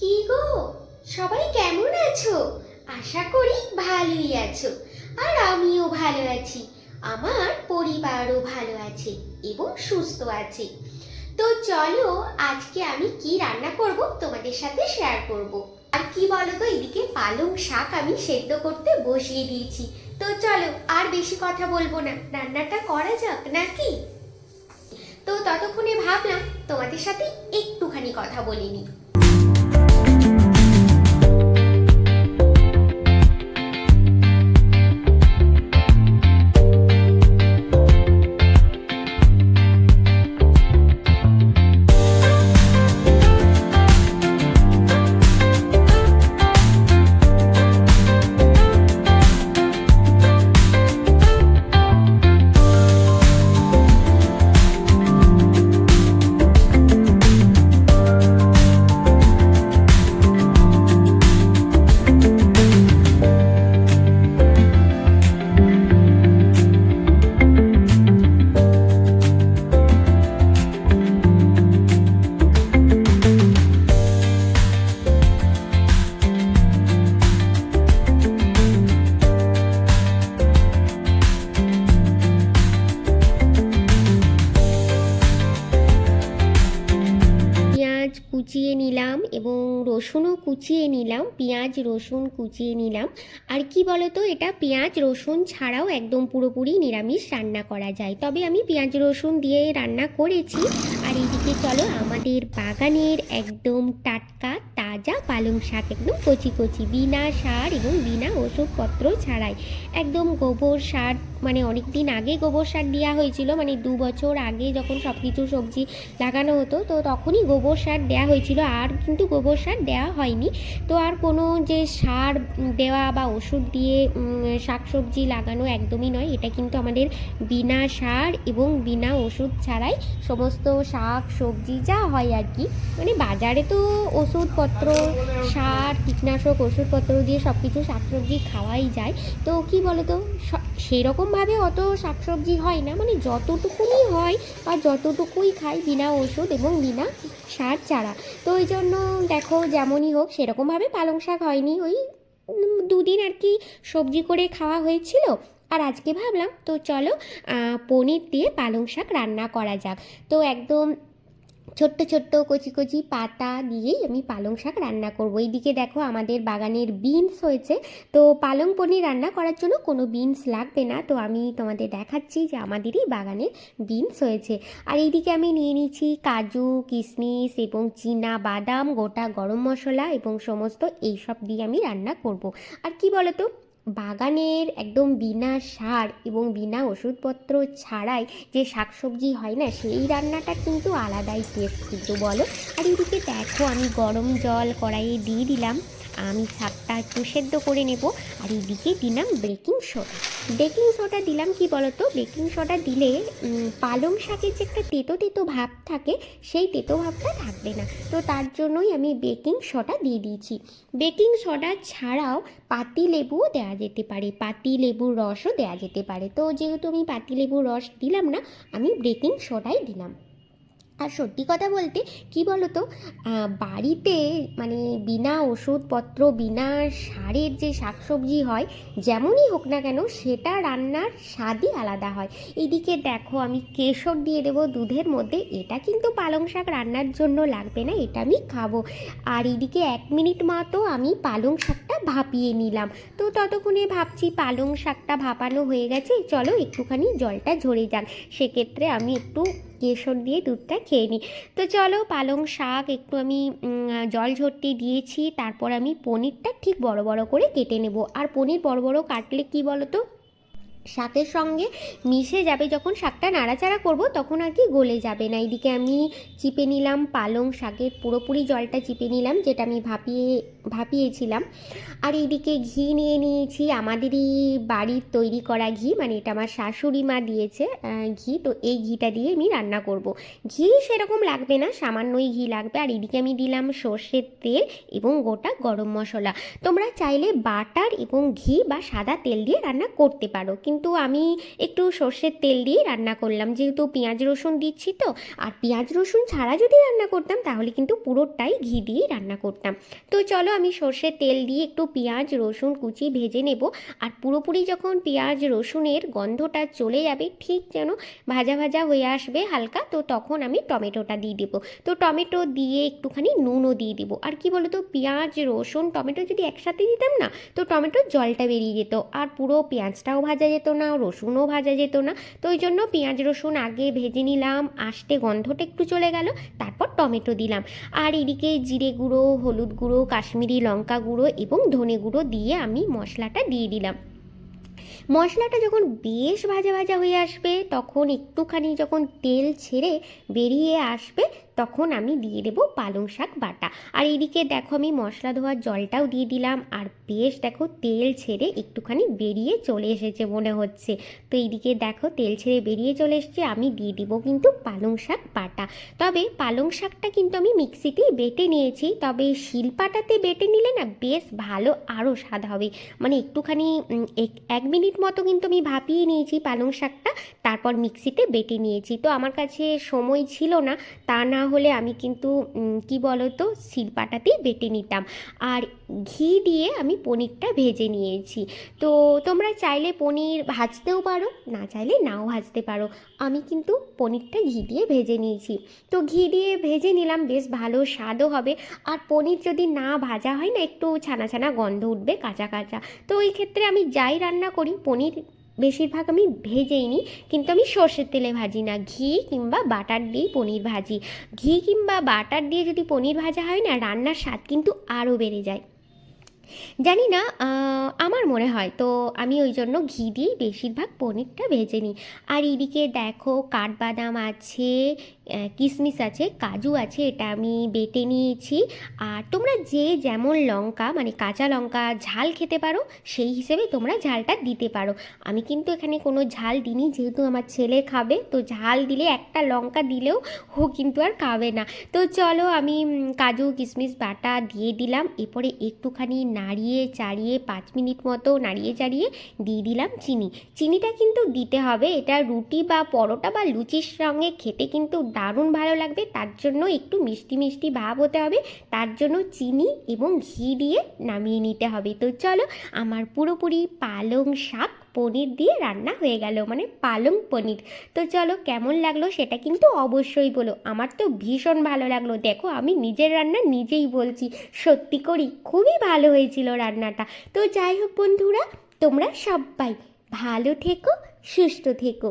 কি গো? সবাই কেমন আছো? আশা করি ভালোই আছো। আর আমিও ভালো আছি। আমার পরিবারও ভালো আছে এবং সুস্থ আছে। তো চলো, আজকে আমি কি রান্না করব তোমাদের সাথে শেয়ার করব। আর কি বলো তো এদিকে পালং শাক আমি সেদ্ধ করতে বসিয়ে দিয়েছি। তো চলো, আর বেশি কথা বলব না। রান্নাটা করা যাক নাকি? তো ততক্ষণে ভাবলাম তোমাদের সাথে একটুখানি কথা বলিনি রসুনও কুচিয়ে নিলাম, পেঁয়াজ, রসুন কুচিয়ে নিলাম। আর কি বলতো, এটা পেঁয়াজ, রসুন ছাড়াও একদম পুরোপুরি নিরামিষ রান্না করা যায়। তবে আমি পেঁয়াজ, রসুন দিয়ে রান্না করেছি। আর এদিকে চলো আমাদের বাগানের একদম টাটকা তাজা পালং শাক একদম কচি কচি বিনা সার এবং বিনা ওষুধপত্র ছাড়াই। একদম গোবর সার মানে অনেক দিন আগে গোবর সার দেওয়া হয়েছিল মানে দু বছর আগে যখন সব কিছু সবজি লাগানো হতো তো তখনই গোবর সার দেওয়া হয়েছিল আর কিন্তু গোবর সার দেওয়া হয়নি। তো আর কোনো যে সার দেওয়া বা ওষুধ দিয়ে উম, শাকসবজি লাগানো একদমই নয় এটা কিন্তু আমাদের বিনা সার এবং বিনা ওষুধ ছাড়াই সমস্ত শাক সবজি যা হয় আর কি। মানে বাজারে তো ওষুধপত্র সার, কীটনাশক, ওষুধপত্র দিয়ে সব কিছু শাকসবজি খাওয়াই যায়। তো কি বলতো, স- সেরকমভাবে অত শাকসবজি হয় না। মানে যতটুকুনি হয় বা যতটুকুই খাই বিনা ওষুধ এবং বিনা সার চারা তো ওই জন্য দেখো যেমনই হোক, সেরকমভাবে পালং শাক হয়নি। ওই দুদিন আর কি সবজি করে খাওয়া হয়েছিল। আর আজকে ভাবলাম, তো চলো পনির দিয়ে পালং শাক রান্না করা যাক। তো একদম ছোট্ট ছোট্ট কচি কচি পাতা দিয়েই আমি পালং শাক রান্না করব। এইদিকে দেখো আমাদের বাগানের বিনস হয়েছে। তো পালং পনির রান্না করার জন্য কোনো বিনস লাগবে না। তো আমি তোমাদের দেখাচ্ছি যে আমাদেরই বাগানে বিনস হয়েছে। আর এইদিকে আমি নিয়ে নিচ্ছি কাজু, কিশমিশ এবং চীনা বাদাম, গোটা গরম মশলা এবং সমস্ত এইসব দিয়ে আমি রান্না করব। আর কি বলতো বাগানের একদম বিনা সার এবং বিনা ওষুধপত্র ছাড়াই যে শাকসবজি হয় না, সেই রান্নাটা কিন্তু আলাদাই টেস্ট কিন্তু বলো। আর এদিকে দেখো আমি গরম জল কড়াইয়ে দিয়ে দিলাম। আমি শাকটা একটু সেদ্ধ করে নেব। আর এইদিকে দিলাম বেকিং সোডা। বেকিং সোডা দিলাম কি বলতো? বেকিং সোডা দিলে পালং শাকের যে একটা তেতো তেতো ভাব থাকে, সেই তেতো ভাবটা থাকবে না। তো তার জন্যই আমি বেকিং সোডা দিয়ে দিয়েছি। বেকিং সোডা ছাড়াও পাতি লেবুও দেওয়া যেতে পারে। পাতি লেবুর রসও দেওয়া যেতে পারে। তো যেহেতু আমি পাতি লেবুর রস দিলাম না, আমি বেকিং সোডাই দিলাম। আর সত্যি কথা বলতে, কি বলতো বাড়িতে মানে বিনা ওষুধপত্র, বিনা সারের যে শাকসবজি হয়, যেমনই হোক না কেন, সেটা রান্নার স্বাদই আলাদা হয়। এইদিকে দেখো, আমি কেশর দিয়ে দেবো দুধের মধ্যে, এটা কিন্তু পালং শাক রান্নার জন্য লাগবে না, এটা আমি খাব। আর এইদিকে এক মিনিট মতো আমি পালং শাকটা ভাপিয়ে নিলাম। তো ততক্ষণে ভাবছি পালং শাকটা ভাপানো হয়ে গেছে, চলো একটুখানি জলটা ঝরে যাক। সেক্ষেত্রে আমি একটু কেশর দিয়ে দুধটা খেয়ে নিই। তো চলো পালং শাক একটু আমি জল ঝরতে দিয়েছি, তারপর আমি পনিরটা ঠিক বড় বড় করে কেটে নেব। আর পনির বড় বড় কাটলে কি বলো তো শাকের সঙ্গে মিশে যাবে। যখন শাকটা নাড়াচাড়া করব, তখন আর কি গলে যাবে না। এইদিকে আমি চিপে নিলাম পালং শাকের পুরোপুরি জলটা চিপে নিলাম, যেটা আমি ভাপিয়ে, ভাপিয়েছিলাম। আর এইদিকে ঘি নিয়ে নিয়েছি। আমাদেরই বাড়ির তৈরি করা ঘি মানে এটা আমার শাশুড়ি মা দিয়েছে ঘি। তো এই ঘিটা দিয়ে আমি রান্না করব। ঘি সেরকম লাগবে না, সামান্যই ঘি লাগবে। আর এদিকে আমি দিলাম সর্ষের তেল এবং গোটা গরম মশলা। তোমরা চাইলে বাটার এবং ঘি বা সাদা তেল দিয়ে রান্না করতে পারো। কিন্তু আমি একটু সর্ষের তেল দিয়ে রান্না করলাম। যেহেতু পেঁয়াজ রসুন দিচ্ছি তো, আর পেঁয়াজ রসুন ছাড়া যদি রান্না করতাম, তাহলে কিন্তু পুরোটাই ঘি দিয়েই রান্না করতাম। তো চলো আমি সর্ষের তেল দিয়ে একটু পেঁয়াজ রসুন কুচি ভেজে নেব। আর পুরোপুরি যখন পেঁয়াজ রসুনের গন্ধটা চলে যাবে, ঠিক যেন ভাজা ভাজা হয়ে আসবে হালকা, তো তখন আমি টমেটোটা দিয়ে দেবো। তো টমেটো দিয়ে একটুখানি নুনও দিয়ে দেবো। আর কি বলো তো পেঁয়াজ রসুন টমেটো যদি একসাথে দিতাম না, তো টমেটোর জলটা বেরিয়ে যেত। আর পুরো পেঁয়াজটাও ভাজা যেত। না, রসুনও ভাজা যেত না। তো ওই জন্য পেঁয়াজ, রসুন আগে ভেজে নিলাম, আস্তে গন্ধটা একটু চলে গেল, তারপর টমেটো দিলাম। আর এদিকে জিরে গুঁড়ো, হলুদ গুঁড়ো, কাশ্মীরি লঙ্কা গুঁড়ো এবং ধনে গুঁড়ো দিয়ে আমি মশলাটা দিয়ে দিলাম। মশলাটা যখন বেশ ভাজা ভাজা হয়ে আসবে, তখন একটুখানি যখন তেল ছেড়ে বেরিয়ে আসবে তখন আমি দিয়ে দেবো পালং শাক বাটা। আর এদিকে দেখো আমি মশলা ধোয়ার জলটাও দিয়ে দিলাম। আর বেশ দেখো তেল ছেড়ে একটুখানি বেরিয়ে চলে এসেছে মনে হচ্ছে। তো এইদিকে দেখো তেল ছেড়ে বেরিয়ে চলে এসেছে, আমি দিয়ে দিব কিন্তু পালং শাক বাটা। তবে পালং শাকটা কিন্তু আমি মিক্সিতেই বেটে নিয়েছি। তবে শিলপাটাতে বেটে নিলে না বেশ ভালো আরও স্বাদ হবে। মানে একটুখানি এক- এক মিনিট মতো কিন্তু আমি ভাপিয়ে নিয়েছি পালং শাকটা, তারপর মিক্সিতে বেটে নিয়েছি। তো আমার কাছে সময় ছিল না, তা না হলে আমি কিন্তু কি বলো তো শিলপাটাতেই বেটে নিতাম। আর ঘি দিয়ে আমি পনিরটা ভেজে নিয়েছি। তো তোমরা চাইলে পনির ভাজতেও পারো, না চাইলে নাও ভাজতে পারো। আমি কিন্তু পনিরটা ঘি দিয়ে ভেজে নিয়েছি। তো ঘি দিয়ে ভেজে নিলাম, বেশ ভালো স্বাদও হবে। আর পনির যদি না ভাজা হয় না, একটু ছানা ছানা গন্ধ উঠবে, কাঁচা কাঁচা। তো ওই ক্ষেত্রে আমি যাই রান্না করি, পনির বেশিরভাগ আমি ভেজেই নিই, কিন্তু আমি সর্ষের তেলে ভাজি না। ঘি কিংবা বাটার দিয়ে পনির ভাজি। ঘি কিংবা বাটার দিয়ে যদি পনির ভাজা হয় না, রান্নার স্বাদ কিন্তু আরও বেড়ে যায়। জানি না আমার মনে হয় তো আমি ওই জন্য ঘি দিয়েই বেশিরভাগ পনিরটা ভেজে নিই। আর এদিকে দেখো কাঠবাদাম আছে কিশমিশ আছে, কাজু আছে, এটা আমি বেটে নিয়েছি। আর তোমরা যে যেমন লঙ্কা মানে কাঁচা লঙ্কা ঝাল খেতে পারো, সেই হিসেবে তোমরা ঝালটা দিতে পারো। আমি কিন্তু এখানে কোনো ঝাল দিইনি, যেহেতু আমার ছেলে খাবে, তো ঝাল দিলে একটা লঙ্কা দিলেও ও কিন্তু আর খাবে না। তো চলো আমি কাজু কিশমিশ বাটা দিয়ে দিলাম। এরপরে একটুখানি নাড়িয়ে চাড়িয়ে, পাঁচ মিনিট মতো নাড়িয়ে চাড়িয়ে দিয়ে দিলাম চিনি। চিনিটা কিন্তু দিতে হবে, এটা রুটি বা পরোটা বা লুচির সঙ্গে খেতে কিন্তু দারুণ ভালো লাগবে। তার জন্য একটু মিষ্টি মিষ্টি ভাব হতে হবে। তার জন্য চিনি এবং ঘি দিয়ে নামিয়ে নিতে হবে। তো চলো, আমার পুরোপুরি পালং শাক পনির দিয়ে রান্না হয়ে গেল মানে পালং পনির। তো চলো, কেমন লাগল সেটা কিন্তু অবশ্যই বলো। আমার তো ভীষণ ভালো লাগল। দেখো, আমি নিজের রান্না নিজেই বলছি। সত্যি করি, খুবই ভালো হয়েছিল রান্নাটা। তো যাই হোক বন্ধুরা, তোমরা সবাই ভালো থেকো, সুস্থ থেকো।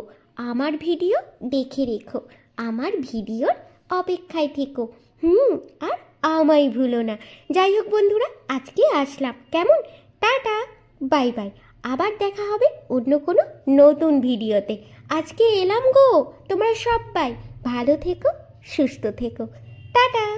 আমার ভিডিও দেখে রেখো। আমার ভিডিওর অপেক্ষায় থেকো। হুম, আর আমায় ভুলো না। যাই হোক বন্ধুরা, আজকে আসলাম। কেমন? Tata, bye bye. আবার দেখা হবে অন্য কোনো নতুন ভিডিওতে। আজকে এলাম গো তোমরা সব সবাই ভালো থেকো, সুস্থ থেকো। টাটা।